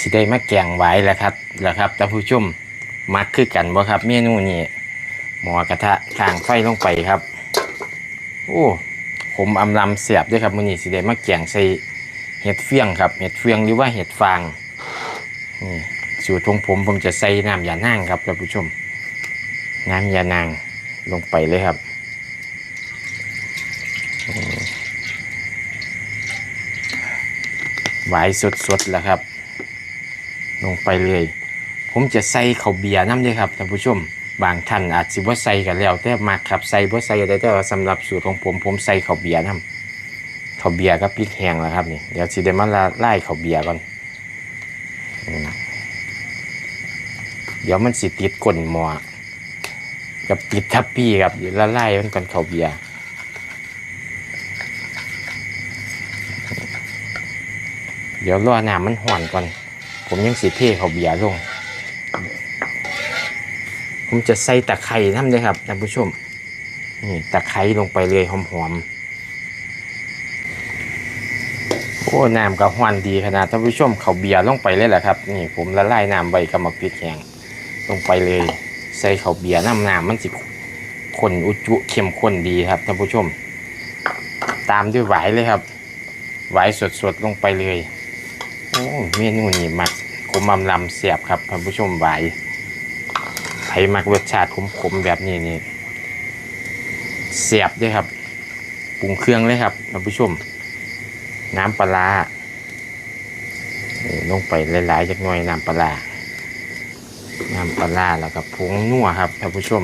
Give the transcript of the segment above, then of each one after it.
สิได้มาแกงไว้แล้วครับแล้วครับท่านผู้ชมมักคือกันบ่ครับ เมนูนี้หมอกระทะข้างไฟลงไปครับ โอ้ผมอำลำเสียบด้วยครับมื้อนี้สิได้มาแกงใส่เห็ดเฟียงครับเห็ดเฟียงหรือว่าเห็ดฟางนี่สูตรของผมผมจะใส่น้ำยานางครับท่านผู้ชม น้ำยานางลงไปเลยครับอืมหวายสดๆแล้วครับ ลงไปเลย ผมจะใส่ข้าวเบียร์น้ำด้วยครับท่านผู้ชม บางท่านอาจสิว่าใส่กันแล้วแต่มากครับใส่บ่ใส่ได้แต่ว่าสำหรับสูตรของผมผมใส่ข้าวเบียร์น้ำข้าวเบียร์กับพริกแห้งแล้วครับนี่เดี๋ยวสิได้มาละไล่ข้าวเบียร์ก่อนเดี๋ยวมันสิติดก้นหม้อกับติดทับพี่ครับเดี๋ยวละไล่มันก่อนข้าวเบียร์เดี๋ยวรอน้ำมันห่อนก่อน ผมยังสีเทเขาเบียร์ลง ผมจะใส่ตะไคร้น้ำเลยครับท่านผู้ชม นี่ตะไคร้ลงไปเลยหอมๆ โอ้น้ำก็หวานดีขนาดท่านผู้ชมเขาเบียร์ลงไปเลยแหละครับ นี่ผมละลายน้ำใบกระมักพริกแห้งลงไปเลย ใส่เขาเบียร์น้ำน้ำมันสิข้นอุจุเข้มข้นดีครับท่านผู้ชม ตามด้วยหวายเลยครับ หวายสดๆลงไปเลย เมนูนี้มักขมำลำเสียบครับท่านผู้ชมไหวไผมักรสชาติขมๆแบบนี้นี่เสียบด้วยครับปรุงเครื่องเลยครับท่านผู้ชม น้ำปลาลงไปหลายๆจักหน่อยน้ำปลาน้ำปลาร้าแล้วก็ผงนัวครับท่านผู้ชม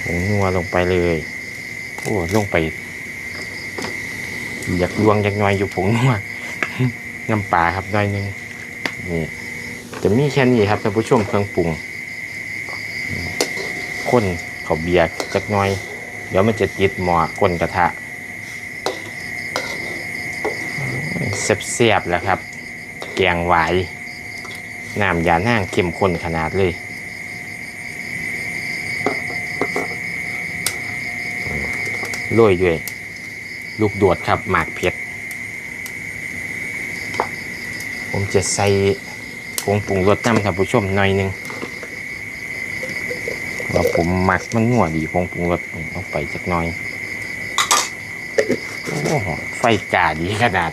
ผงนัวลงไปเลยโอ้ลงไป อยากลวงอยากน้อยอยู่ผงนัวน้ำปลาครับน้อยหนึงนี่จะมีแค่นี้ครับท่านผู้ชมเครื่องปรุงข้นข้าวเบียร์จักน้อย เดี๋ยวมันจะติดหม้อก้นกระทะเสียบๆแล้วครับ แกงไหวน้ำยานั่งเข้มข้นขนาดเลยโรยด้วย ลูกโดดครับหมากเพชรผมจะใส่ผงปรุงรสน้ำท่านผู้ชมหน่อยหนึงว่าผมหมักมันนัวดีผงปรุงรสลงไปจักหน่อยโอ้โหไฟจ่าดีขนาด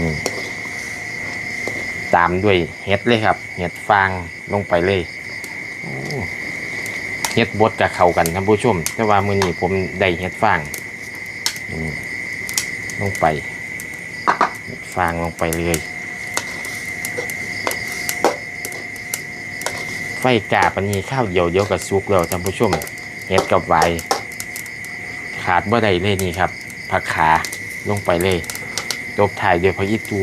นี่ตามด้วยเห็ดเลยครับ เห็ดฟางลงไปเลยโอ้ เห็ดบดกับเขากันท่านผู้ชม แต่ว่ามือนี้ผมได้เห็ดฟางลงไปฟางลงไปเลย ไฟกาปันนี้ข้าวเดียวเดียวกับซุกแล้วท่านผู้ชมเห็ดกับไวขาดบ่ได้เลยนี่ครับผักขาลงไปเลยตบถ่ายเดี๋ยวพอยีตู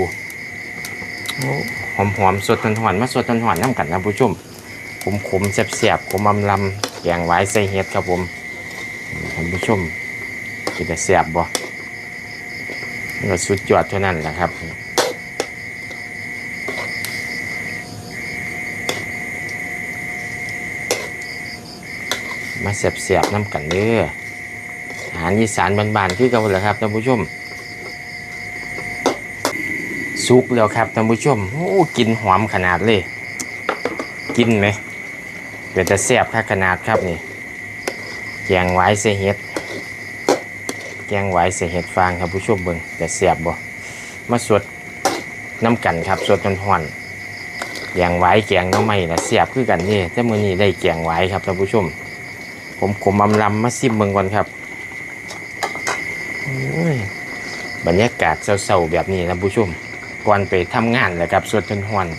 หอมหอมๆสดทันหอนมาสดทันหอนน้ำกันท่านผู้ชมขมขมๆแซ่บๆขมอำลำ แกงไว้ใส่เห็ดครับผมท่านผู้ชมจะได้แซ่บบ่ก็สุดยอดเท่านั้นแหละครับมาเสียบๆน้ำกันเด้ออาหารอีสานบ้านๆคือเกันแหละครับท่านผู้ชมสุกแล้วครับท่านผู้ชมโอ้กินหอมขนาดเลย กินไหม เป็นแต่แซ่บค่าขนาดครับนี่แกงไว้ใส่เห็ดแกงไว้ใส่เห็ดฟางครับผู้ชมเบิ่งแต่แซ่บบ่มาสวดน้ำกันครับสวดจนห่อนแกงไว้แกงน้ำไม่ละแซ่บคือกันนี่แต่มือนี้ได้แกงไว้ครับท่านผู้ชม ผมขมอำลำมาซิมเมืองก่อนครับบรรยากาศเศร้าๆแบบนี้นะผู้ชมก่อนไปทำงานแหละครับสวดจนหวนอ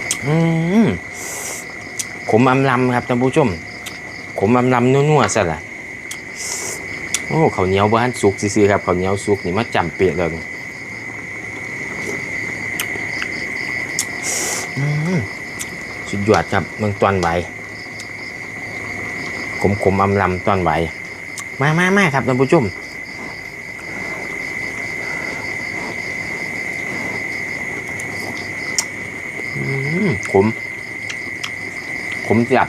ืม ขมอำลำครับท่านผู้ชม ขมอำลำนัวๆซะละโอ้ข้าวเหนียวบ้านสุกซื่อๆครับข้าวเหนียวสุกนี่มาจำเปียเลยสุดยอดครับเมืองตอนไหวขมขมๆอำลำตอนไหวมามามาครับท่านผู้ชม ขมขมจัด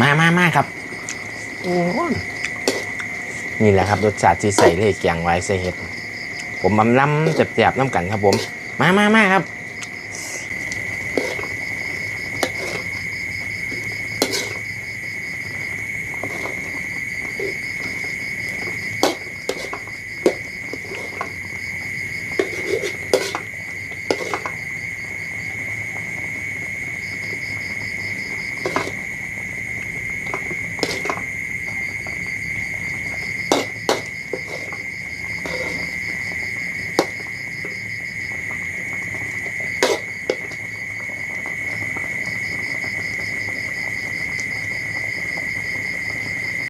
มามามาครับนี่แหละครับรสชาติที่ใส่เล่แกงไว้ใส่เห็ด ผมบำล้ำเจ็บๆน้ำกันครับผม มามามาครับ